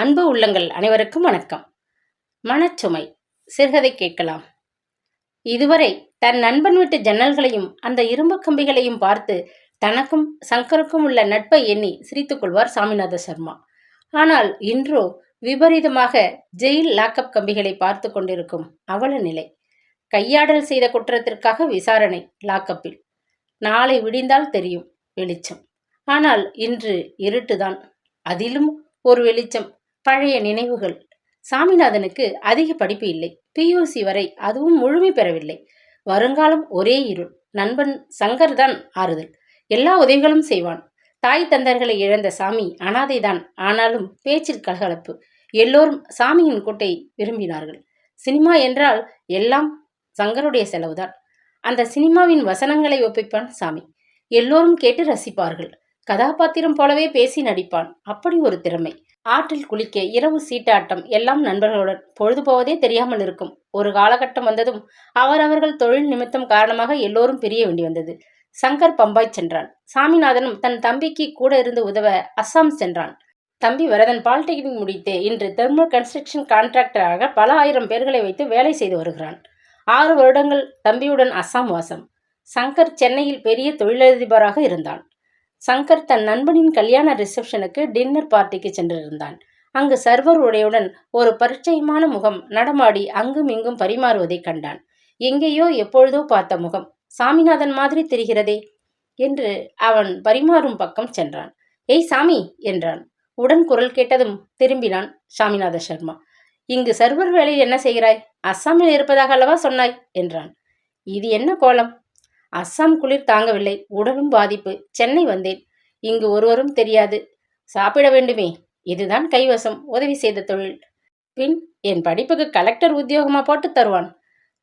அன்பு உள்ளங்கள் அனைவருக்கும் வணக்கம். மனச்சுமை. சிறுகதை கேட்கலாம். இதுவரை தன் நண்பன் வீட்டு ஜன்னல்களையும் அந்த இரும்பு கம்பிகளையும் பார்த்து தனக்கும் சங்கருக்கும் உள்ள நட்பை எண்ணி சிரித்துக் கொள்வார் சாமிநாத சர்மா. ஆனால் இன்றோ விபரீதமாக ஜெயில் லாக்அப் கம்பிகளை பார்த்து கொண்டிருக்கும் அவல நிலை. கையாடல் செய்த குற்றத்திற்காக விசாரணை லாக்கப்பில் நாளை விடிந்தால் தெரியும். வெளிச்சம். ஆனால் இன்று இருட்டுதான். அதிலும் ஒரு வெளிச்சம். பழைய நினைவுகள். சாமிநாதனுக்கு அதிக படிப்பு இல்லை. பியூசி வரை அதுவும் முழுமை பெறவில்லை. வருங்காலம் ஒரே இருள். நண்பன் சங்கர் தான் ஆறுதல். எல்லா உதவிகளும் செய்வான். தாய் தந்தர்களை இழந்த சாமி அனாதைதான் ஆனாலும் பேச்சில் கலகலப்பு. எல்லோரும் சாமியின் கூட்டை விரும்பினார்கள். சினிமா என்றால் எல்லாம் சங்கருடைய செலவுதான். அந்த சினிமாவின் வசனங்களை ஒப்பிப்பான் சாமி. எல்லோரும் கேட்டு ரசிப்பார்கள். கதாபாத்திரம் போலவே பேசி நடிப்பான். அப்படி ஒரு திறமை. ஆற்றில் குளிக்க இரவு சீட்டாட்டம் எல்லாம் நண்பர்களுடன் பொழுது போவதே தெரியாமல் இருக்கும். ஒரு காலகட்டம் வந்ததும் அவரவர்கள் தொழில் நிமித்தம் காரணமாக எல்லோரும் பிரிய வேண்டி வந்தது. சங்கர் பம்பாய் சென்றான். சாமிநாதனும் தன் தம்பிக்கு கூட இருந்து உதவ அஸ்ஸாம் சென்றான். தம்பி வரதன் பாலிடெக்னிக் முடித்து இன்று தெர்மல் கன்ஸ்ட்ரக்ஷன் கான்ட்ராக்டராக பல ஆயிரம் பேர்களை வைத்து வேலை செய்து வருகிறான். ஆறு வருடங்கள் தம்பியுடன் அஸ்ஸாம் வாசம். சங்கர் சென்னையில் பெரிய தொழிலதிபராக இருந்தான். சங்கர் தன் நண்பனின் கல்யாண ரிசப்ஷனுக்கு டின்னர் பார்ட்டிக்கு சென்றிருந்தான். அங்கு சர்வர் உடையுடன் ஒரு பரிச்சயமான முகம் நடமாடி அங்கும் இங்கும் பரிமாறுவதைக் கண்டான். எங்கேயோ எப்பொழுதோ பார்த்த முகம் சாமிநாதன் மாதிரி தெரிகிறதே என்று அவன் பரிமாறும் பக்கம் சென்றான். ஏய் சாமி என்றான். உடன் குரல் கேட்டதும் திரும்பினான் சாமிநாத சர்மா. இங்கு சர்வர் வேலையில் என்ன செய்கிறாய்? அஸ்ஸாமில் இருப்பதாக அல்லவா சொன்னாய்? என்றான். இது என்ன கோலம்? அஸ்ஸாம் குளிர் தாங்கவில்லை. உடலும் பாதிப்பு. சென்னை வந்தேன். இங்கு ஒருவரும் தெரியாது. சாப்பிட வேண்டுமே. இதுதான் கைவசம். உதவி செய்த தொழில். பின் என் படிப்புக்கு கலெக்டர் உத்தியோகமா போட்டு தருவான்.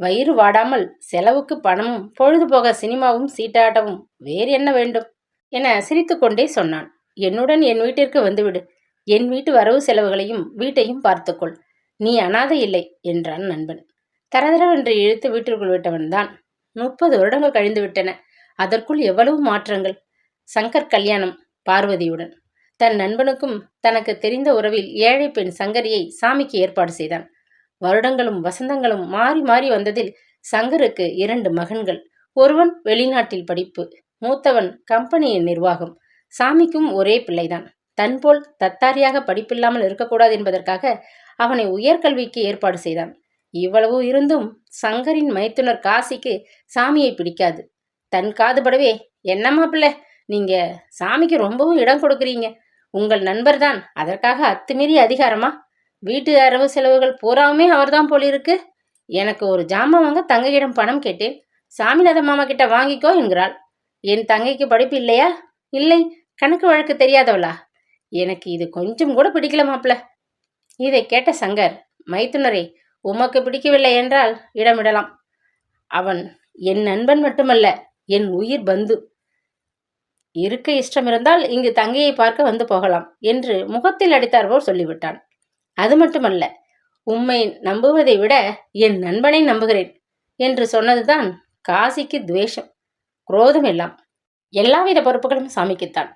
வயிறு வாடாமல் செலவுக்கு பணமும் பொழுதுபோக சினிமாவும் சீட்டாட்டமும் வேறு என்ன வேண்டும்? என சிரித்துக்கொண்டே சொன்னான். என்னுடன் என் வீட்டிற்கு வந்துவிடு. என் வீட்டு வரவு செலவுகளையும் வீட்டையும் பார்த்துக்கொள் நீ அனாதை இல்லை என்றான் நண்பன். தரதரவென்று இழுத்து வீட்டிற்குள் விட்டவன்தான். முப்பது வருடங்கள் கழிந்துவிட்டன அதற்குள் எவ்வளவு மாற்றங்கள். சங்கர் கல்யாணம் பார்வதியுடன். தன் நண்பனுக்கும் தனக்கு தெரிந்த உறவில் ஏழை பெண் சங்கரியை சாமிக்கு ஏற்பாடு செய்தான். வருடங்களும் வசந்தங்களும் மாறி மாறி வந்ததில் சங்கருக்கு இரண்டு மகன்கள். ஒருவன் வெளிநாட்டில் படிப்பு மூத்தவன் கம்பெனியின் நிர்வாகம். சாமிக்கும் ஒரே பிள்ளைதான். தன்போல் தத்தாரியாக படிப்பில்லாமல் இருக்கக்கூடாது என்பதற்காக அவனை உயர்கல்விக்கு ஏற்பாடு செய்தான். இவ்வளவு இருந்தும் சங்கரின் மைத்துனர் காசிக்கு சாமியை பிடிக்காது. தன் காதுபடவே என்னம்மா பிள்ளை நீங்க சாமிக்கு ரொம்பவும் இடம் கொடுக்குறீங்க. உங்கள் நண்பர் தான் அதற்காக அத்துமீறி அதிகாரமா? வீட்டு அரவு செலவுகள் பூராவுமே அவர்தான் போலிருக்கு. எனக்கு ஒரு ஜாமான் வாங்க தங்கையிடம் பணம் கேட்டேன். சாமிநாத மாமா கிட்ட வாங்கிக்கோ என்கிறாள். என் தங்கைக்கு படிப்பு இல்லையா? இல்லை கணக்கு வழக்கு தெரியாதவளா? எனக்கு இது கொஞ்சம் கூட பிடிக்கல மாப்பிள இதை கேட்ட சங்கர் மைத்துனரே உமக்கு பிடிக்கவில்லை என்றால் இடமிடலாம். அவன் என் நண்பன் மட்டுமல்ல என் உயிர் பந்து. இருக்க இஷ்டம் இருந்தால் இங்கு தங்கையை பார்க்க வந்து போகலாம் என்று முகத்தில் அடித்தார் போல் சொல்லிவிட்டான். அது மட்டுமல்ல உம்மை நம்புவதை விட என் நண்பனை நம்புகிறேன் என்று சொன்னதுதான் காசிக்கு துவேஷம் குரோதம் எல்லாம். எல்லாவித பொறுப்புகளும் சாமிக்குத்தான்.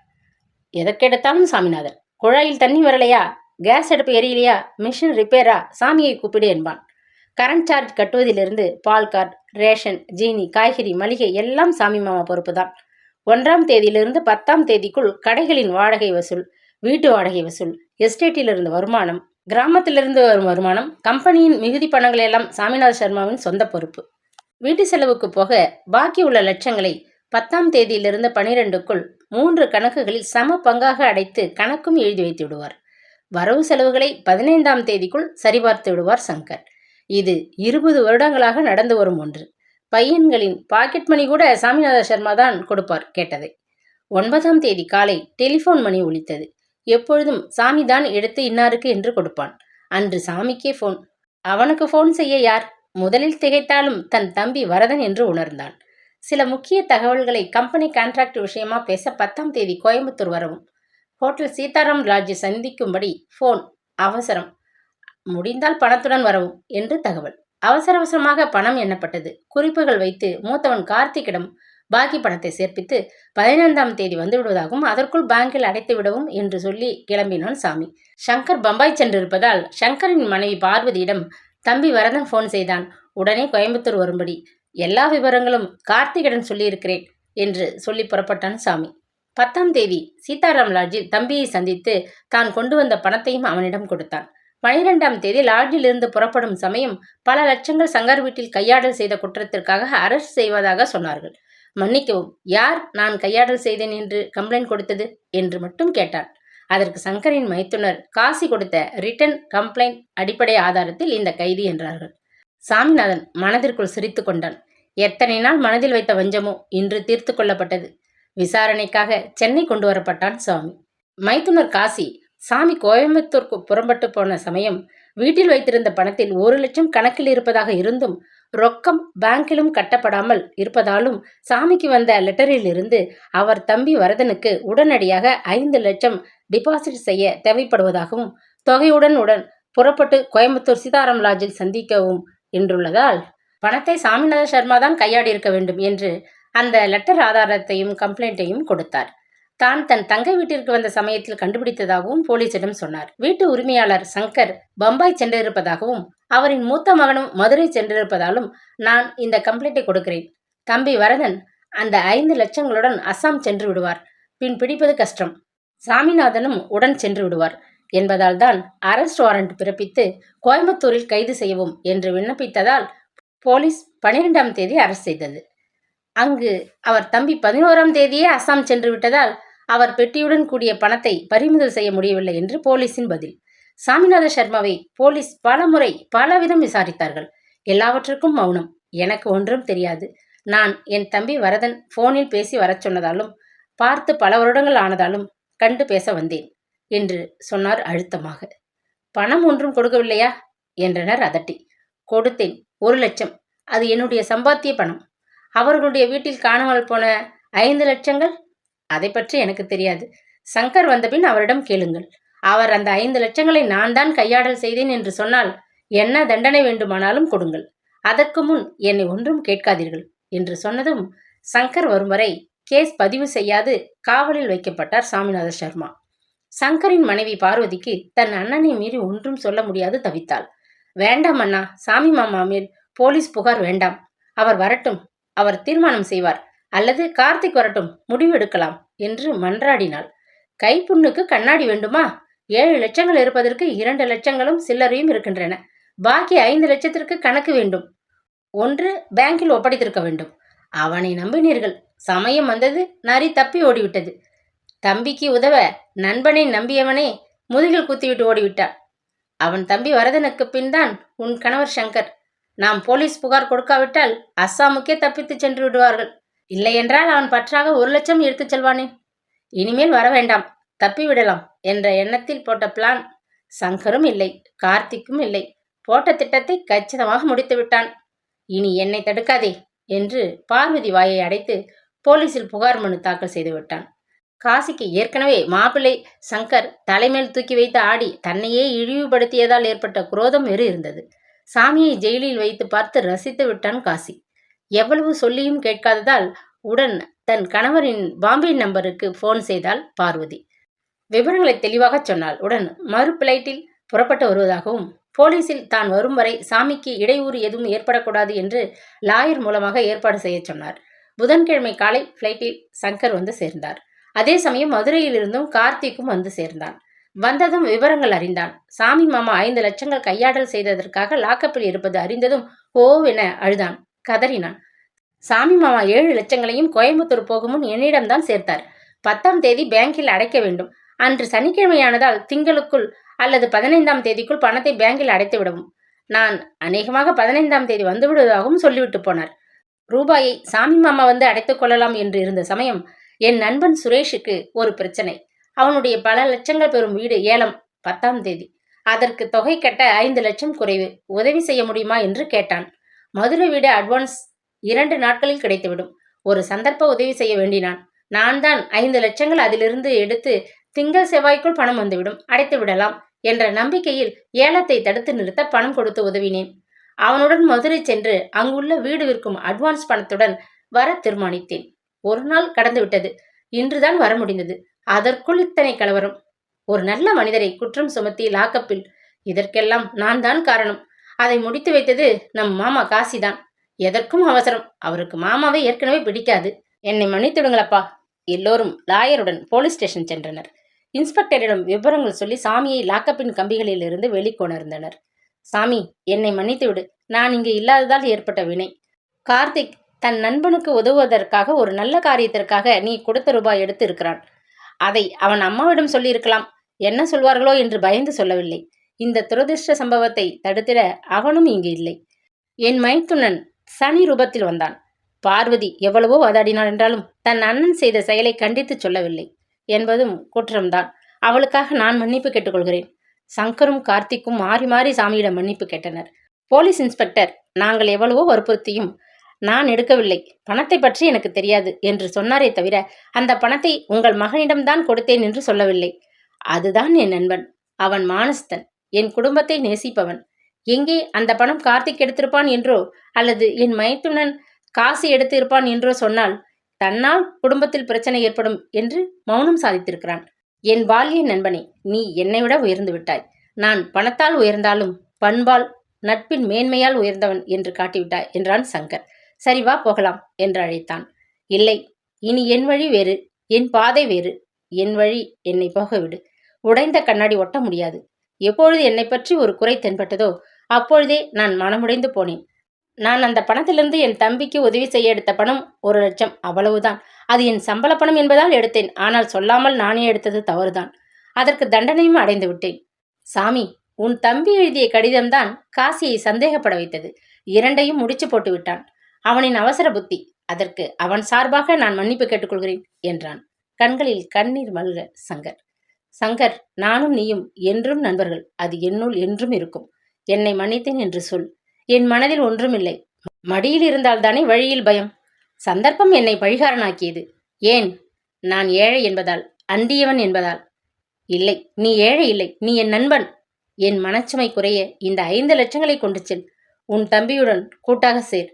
எதற்கெடுத்தாலும் சாமிநாதன் குழாயில் தண்ணி வரலையா? கேஸ் அடுப்பு எரியலையா? மிஷின் ரிப்பேரா? சாமியை கூப்பிடு என்பான். கரண்ட் சார்ஜ் கட்டுவதிலிருந்து பால் கார்டு ரேஷன் ஜீனி காய்கறி மளிகை எல்லாம் சாமி மாமா பொறுப்பு தான் ஒன்றாம் தேதியிலிருந்து பத்தாம் தேதிக்குள் கடைகளின் வாடகை வசூல் வீட்டு வாடகை வசூல் எஸ்டேட்டிலிருந்து வருமானம் கிராமத்திலிருந்து வரும் வருமானம் கம்பெனியின் மிகுதி பணங்கள் எல்லாம் சாமிநாத சர்மாவின் சொந்த பொறுப்பு. வீட்டு செலவுக்கு போக பாக்கி உள்ள லட்சங்களை பத்தாம் தேதியிலிருந்து பனிரெண்டுக்குள் மூன்று கணக்குகளில் சம பங்காக அடைத்து கணக்கும் எழுதி வைத்து விடுவார். வரவு செலவுகளை பதினைந்தாம் தேதிக்குள் சரிபார்த்து விடுவார் சங்கர். இது இருபது வருடங்களாக நடந்து வரும் ஒன்று. பையன்களின் பாக்கெட் மணி கூட சாமிநாத சர்மா தான் கொடுப்பார் கேட்டதை. ஒன்பதாம் தேதி காலை டெலிஃபோன் மணி ஒலித்தது. எப்பொழுதும் சாமி தான் எடுத்து இன்னாருக்கு என்று கொடுப்பான். அன்று சாமிக்கே ஃபோன் அவனுக்கு ஃபோன் செய்ய யார்? முதலில் திகைத்தாலும் தன் தம்பி வரதன் என்று உணர்ந்தான். சில முக்கிய தகவல்களை கம்பெனி கான்ட்ராக்ட் விஷயமா பேச பத்தாம் தேதி கோயம்புத்தூர் வரவும் ஹோட்டல் சீதாராம் லாட்ஜை சந்திக்கும்படி ஃபோன் அவசரம். முடிந்தால் பணத்துடன் வரவும் என்று தகவல். அவசர அவசரமாக பணம் எண்ணப்பட்டது. குறிப்புகள் வைத்து மூத்தவன் கார்த்திக்கிடம் பாக்கி பணத்தை சேர்ப்பித்து பதினைந்தாம் தேதி வந்து விடுவதாகவும் அதற்குள் பேங்கில் அடைத்து விடவும் என்று சொல்லி கிளம்பினான் சாமி. சங்கர் பம்பாய் சென்றிருப்பதால் சங்கரின் மனைவி பார்வதியிடம் தம்பி வரதன் ஃபோன் செய்தான். உடனே கோயம்புத்தூர் வரும்படி. எல்லா விவரங்களும் கார்த்திகிடன் சொல்லியிருக்கிறேன் என்று சொல்லி புறப்பட்டான் சாமி. பத்தாம் தேதி சீதாராம் லாட்ஜில் தம்பியை சந்தித்து தான் கொண்டு வந்த பணத்தையும் அவனிடம் கொடுத்தான். பனிரெண்டாம் தேதி லாட்ஜில் இருந்து புறப்படும் சமயம் பல லட்சங்கள் சங்கர் வீட்டில் கையாடல் செய்த குற்றத்திற்காக அரெஸ்ட் செய்வதாக சொன்னார்கள். மன்னிக்கவும் யார் நான் கையாடல் செய்தேன் என்று கம்ப்ளைண்ட் கொடுத்தது என்று மட்டும் கேட்டான். அதற்கு சங்கரின் மைத்துனர் காசி கொடுத்த ரிட்டன் கம்ப்ளைண்ட் அடிப்படை ஆதாரத்தில் இந்த கைது என்றார்கள். சாமிநாதன் மனதிற்குள் சிரித்து கொண்டான். எத்தனை நாள் மனதில் வைத்த வஞ்சமோ இன்று தீர்த்து கொள்ளப்பட்டது. விசாரணைக்காக சென்னை கொண்டு வரப்பட்டான் சாமி. மைத்துனர் காசி சாமி கோயம்புத்தூருக்கு புறம்பட்டு போன சமயம் வீட்டில் வைத்திருந்த பணத்தில் ஒரு லட்சம் கணக்கில் இருப்பதாக இருந்தும் ரொக்கம் பேங்கிலும் கட்டப்படாமல் இருப்பதாலும் சாமிக்கு வந்த லெட்டரில் இருந்து அவர் தம்பி வரதனுக்கு உடனடியாக ஐந்து லட்சம் டிபாசிட் செய்ய தேவைப்படுவதாகவும் தொகையுடன் உடன் புறப்பட்டு கோயம்புத்தூர் சீதாராம் லாட்ஜில் சந்திக்கவும் என்றுள்ளதால் பணத்தை சாமிநாத சர்மா தான் கையாடி இருக்க வேண்டும் என்று அந்த லெட்டர் ஆதாரத்தையும் கம்ப்ளைண்ட்டையும் கொடுத்தார். தான் தன் தங்கை வீட்டிற்கு வந்த சமயத்தில் கண்டுபிடித்ததாகவும் போலீசிடம் சொன்னார். வீட்டு உரிமையாளர் சங்கர் பம்பாய் சென்றிருப்பதாகவும் அவரின் மூத்த மகனும் மதுரை சென்றிருப்பதாலும் நான் இந்த கம்ப்ளைண்ட்டை கொடுக்கிறேன். தம்பி வரதன் அந்த ஐந்து லட்சங்களுடன் அஸ்ஸாம் சென்று விடுவார். பின் பிடிப்பது கஷ்டம். சாமிநாதனும் உடன் சென்று விடுவார் என்பதால் தான் அரெஸ்ட் வாரண்ட் பிறப்பித்து கோயம்புத்தூரில் கைது செய்யவும் என்று விண்ணப்பித்ததால் போலீஸ் பனிரெண்டாம் தேதி அரெஸ்ட் செய்தது. அங்கு அவர் தம்பி பதினோராம் தேதியே அஸ்ஸாம் சென்று விட்டதால் அவர் பெட்டியுடன் கூடிய பணத்தை பறிமுதல் செய்ய முடியவில்லை என்று போலீசின் பதில். சாமிநாத சர்மாவை போலீஸ் பல முறை பலவிதம் விசாரித்தார்கள். எல்லாவற்றுக்கும் மௌனம். எனக்கு ஒன்றும் தெரியாது. நான் என் தம்பி வரதன் போனில் பேசி வரச் சொன்னதாலும் பார்த்து பல வருடங்கள் ஆனதாலும் கண்டு பேச வந்தேன் என்று சொன்னார் அழுத்தமாக. பணம் ஒன்றும் கொடுக்கவில்லையா? என்றனர் அதட்டி. கொடுத்தேன். ஒரு லட்சம். அது என்னுடைய சம்பாத்திய பணம். அவர்களுடைய வீட்டில் காணாமல் போன ஐந்து லட்சங்கள்? அதை பற்றி எனக்கு தெரியாது. சங்கர் வந்தபின் அவரிடம் கேளுங்கள். அவர் அந்த ஐந்து லட்சங்களை நான் தான் கையாடல் செய்தேன் என்று சொன்னால் என்ன தண்டனை வேண்டுமானாலும் கொடுங்கள். அதற்கு முன் என்னை ஒன்றும் கேட்காதீர்கள் என்று சொன்னதும் சங்கர் வரும் வரை கேஸ் பதிவு செய்யாது காவலில் வைக்கப்பட்டார் சாமிநாத சர்மா. சங்கரின் மனைவி பார்வதிக்கு தன் அண்ணனை மீறி ஒன்றும் சொல்ல முடியாது தவித்தாள். வேண்டாம் அண்ணா சாமி மாமா மேல் போலீஸ் புகார் வேண்டாம். அவர் வரட்டும். அவர் தீர்மானம் செய்வார். அல்லது கார்த்திக் வரட்டும் முடிவு எடுக்கலாம் என்று மன்றாடினாள். கைப்புண்ணுக்கு கண்ணாடி வேண்டுமா? ஏழு லட்சங்கள் இருப்பதற்கு இரண்டு லட்சங்களும் சில்லறையும் இருக்கின்றன. பாக்கி ஐந்து லட்சத்திற்கு கணக்கு வேண்டும். ஒன்று பேங்கில் ஒப்படைத்திருக்க வேண்டும். அவனை நம்பினீர்கள். சமயம் வந்தது நரி தப்பி ஓடிவிட்டது. தம்பிக்கு உதவ நண்பனை நம்பியவனே முதுகில் குத்திவிட்டு ஓடிவிட்டான் அவன் தம்பி வரதனுக்கு பின் தான் உன் கணவர் சங்கர். நாம் போலீஸ் புகார் கொடுக்காவிட்டால் அஸ்ஸாமுக்கே தப்பித்துச் சென்று விடுவார்கள். இல்லையென்றால் அவன் பற்றாக ஒரு லட்சம் எடுத்துச் செல்வானே. இனிமேல் வர வேண்டாம் தப்பி விடலாம் என்ற எண்ணத்தில் போட்ட பிளான் சங்கரும் இல்லை கார்த்திக்கும் இல்லை. போட்ட திட்டத்தை கச்சிதமாக முடித்து விட்டான். இனி என்னை தடுக்காதே என்று பார்வதி வாயை அடைத்து போலீசில் புகார் மனு தாக்கல் செய்து விட்டான். காசிக்கு ஏற்கனவே மாப்பிள்ளை சங்கர் தலைமேல் தூக்கி வைத்து ஆடி தன்னையே இழிவுபடுத்தியதால் ஏற்பட்ட குரோதம் வேறு இருந்தது. சாமியை ஜெயிலில் வைத்து பார்த்து ரசித்து விட்டான் காசி. எவ்வளவு சொல்லியும் கேட்காததால் உடன் தன் கணவரின் பாம்பே நம்பருக்கு போன் செய்தால் பார்வதி. விவரங்களை தெளிவாக சொன்னாள். உடன் மறு பிளைட்டில் புறப்பட்டு வருவதாகவும் போலீசில் தான் வரும் வரை சாமிக்கு இடையூறு எதுவும் ஏற்படக்கூடாது என்று லாயர் மூலமாக ஏற்பாடு செய்ய சொன்னார். புதன்கிழமை காலை பிளைட்டில் சங்கர் வந்து சேர்ந்தார். அதே சமயம் மதுரையிலிருந்தும் கார்த்திக்கும் வந்து சேர்ந்தான். வந்ததும் விவரங்கள் அறிந்தான். சாமி மாமா ஐந்து லட்சங்கள் கையாடல் செய்ததற்காக லாக்கப்பில் இருப்பது அறிந்ததும் ஓவென அழுதான். கதறினான். சாமி மாமா ஏழு லட்சங்களையும் கோயம்புத்தூர் போகும் முன் என்னிடம்தான் சேர்த்தார். பத்தாம் தேதி பேங்கில் அடைக்க வேண்டும். அன்று சனிக்கிழமையானதால் திங்களுக்குள் அல்லது பதினைந்தாம் தேதிக்குள் பணத்தை பேங்கில் அடைத்து விடவும். நான் அநேகமாக பதினைந்தாம் தேதி வந்துவிடுவதாகவும் சொல்லிவிட்டு போனார். ரூபாயை சாமி மாமா வந்து அடைத்துக் கொள்ளலாம் என்று இருந்த சமயம் என் நண்பன் சுரேஷுக்கு ஒரு பிரச்சனை. அவனுடைய பல லட்சங்கள் பெறும் வீடு ஏலம் பத்தாம் தேதி. அதற்கு தொகை கட்ட ஐந்து லட்சம் குறைவு. உதவி செய்ய முடியுமா என்று கேட்டான். மதுரை வீடு அட்வான்ஸ் இரண்டு நாட்களில் கிடைத்துவிடும். ஒரு சந்தர்ப்ப உதவி செய்ய வேண்டினான். நான் தான் ஐந்து லட்சங்கள் அதிலிருந்து எடுத்து திங்கள் செவ்வாய்க்குள் பணம் வந்துவிடும். அடைத்து விடலாம் என்ற நம்பிக்கையில் ஏலத்தை தடுத்து நிறுத்த பணம் கொடுத்து உதவினேன். அவனுடன் மதுரை சென்று அங்குள்ள வீடு விற்கும் அட்வான்ஸ் பணத்துடன் வர தீர்மானித்தேன். ஒரு நாள் கடந்துவிட்டது. இன்றுதான் வர முடிந்தது. அதற்குள் இத்தனை கலவரம். ஒரு நல்ல மனிதரை குற்றம் சுமத்தி லாக்கப்பில் இதற்கெல்லாம் நான் தான் காரணம். அதை முடித்து வைத்தது நம் மாமா காசிதான். எதற்கும் அவசரம். அவருக்கு மாமாவை ஏற்கனவே பிடிக்காது. என்னை மன்னித்துடுங்களப்பா எல்லோரும் லாயருடன் போலீஸ் ஸ்டேஷன் சென்றனர். இன்ஸ்பெக்டரிடம் விவரங்கள் சொல்லி சாமியை லாக்கப்பின் கம்பிகளில் இருந்து வெளிக்கொணர்ந்தனர். சாமி என்னை மன்னித்து விடு நான் இங்கு இல்லாததால் ஏற்பட்ட வினை. கார்த்திக் தன் நண்பனுக்கு உதவுவதற்காக ஒரு நல்ல காரியத்திற்காக நீ கொடுத்த ரூபாய் எடுத்து இருக்கிறான் அதை அவன் அம்மாவிடம் சொல்லியிருக்கலாம். என்ன சொல்வார்களோ என்று பயந்து சொல்லவில்லை. இந்த துரதிருஷ்ட சம்பவத்தை தடுத்திட அவனும் இங்கு இல்லை. என் மைத்துனன் சனி ரூபத்தில் வந்தான். பார்வதி எவ்வளவோ வாதாடினாள் என்றாலும் தன் அண்ணன் செய்த செயலை கண்டித்து சொல்லவில்லை என்பதும் குற்றம்தான். அவளுக்காக நான் மன்னிப்பு கேட்டுக்கொள்கிறேன். சங்கரும் கார்த்திக்கும் மாறி மாறி சாமியிடம் மன்னிப்பு கேட்டனர். போலீஸ் இன்ஸ்பெக்டர் நாங்கள் எவ்வளவோ வற்புறுத்தியும் நான் எடுக்கவில்லை. பணத்தை பற்றி எனக்கு தெரியாது என்று சொன்னாரே தவிர அந்த பணத்தை உங்கள் மகனிடம்தான் கொடுத்தேன் என்று சொல்லவில்லை. அதுதான் என் நண்பன். அவன் மானஸ்தன். என் குடும்பத்தை நேசிப்பவன். எங்கே அந்த பணம் கார்த்திக் எடுத்திருப்பான் என்றோ அல்லது என் மைத்துனன் காசு எடுத்து இருப்பான் என்றோ சொன்னால் தன்னால் குடும்பத்தில் பிரச்சனை ஏற்படும் என்று மௌனம் சாதித்திருக்கிறான். என் பால்ய நண்பனே நீ என்னை விட உயர்ந்து விட்டாய். நான் பணத்தால் உயர்ந்தாலும் பண்பால் நட்பின் மேன்மையால் உயர்ந்தவன் என்று காட்டிவிட்டாய் என்றான் சங்கர். சரி வா போகலாம் என்று அழைத்தான். இல்லை இனி என் வழி வேறு என் பாதை வேறு என் வழி என்னை போக விடு உடைந்த கண்ணாடி ஒட்ட முடியாது. எப்பொழுது என்னை பற்றி ஒரு குறை தென்பட்டதோ அப்பொழுதே நான் மனமுடைந்து போனேன். நான் அந்த பணத்திலிருந்து என் தம்பிக்கு உதவி செய்ய எடுத்த பணம் ஒரு லட்சம் அவ்வளவுதான். அது என் சம்பள பணம் என்பதால் எடுத்தேன். ஆனால் சொல்லாமல் நானே எடுத்தது தவறுதான். அதற்கு தண்டனையும் அடைந்து விட்டேன். சாமி உன் தம்பி எழுதிய கடிதம்தான் காசியை சந்தேகப்பட வைத்தது. இரண்டையும் முடிச்சு போட்டு விட்டான். அவனின் அவசர புத்தி அதற்கு அவன் சார்பாக நான் மன்னிப்பு கேட்டுக்கொள்கிறேன் என்றான். கண்களில் கண்ணீர் மல்க சங்கர். சங்கர் நானும் நீயும் என்றும் நண்பர்கள் அது என்னுள் என்றும் இருக்கும். என்னை மன்னித்தேன் என்று சொல். என் மனதில் ஒன்றுமில்லை. மடியில் இருந்தால்தானே வழியில் பயம். சந்தர்ப்பம் என்னை பழிகாரனாக்கியது. ஏன்? நான் ஏழை என்பதால் அண்டியவன் என்பதால். இல்லை நீ ஏழை இல்லை நீ என் நண்பன். என் மனச்சுமை குறைய இந்த ஐந்து லட்சங்களை கொண்டு செல். உன் தம்பியுடன் கூட்டாக சேர்.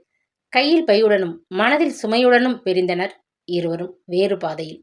கையில் பையுடனும் மனதில் சுமையுடனும் பிரிந்தனர் இருவரும் வேறு பாதையில்.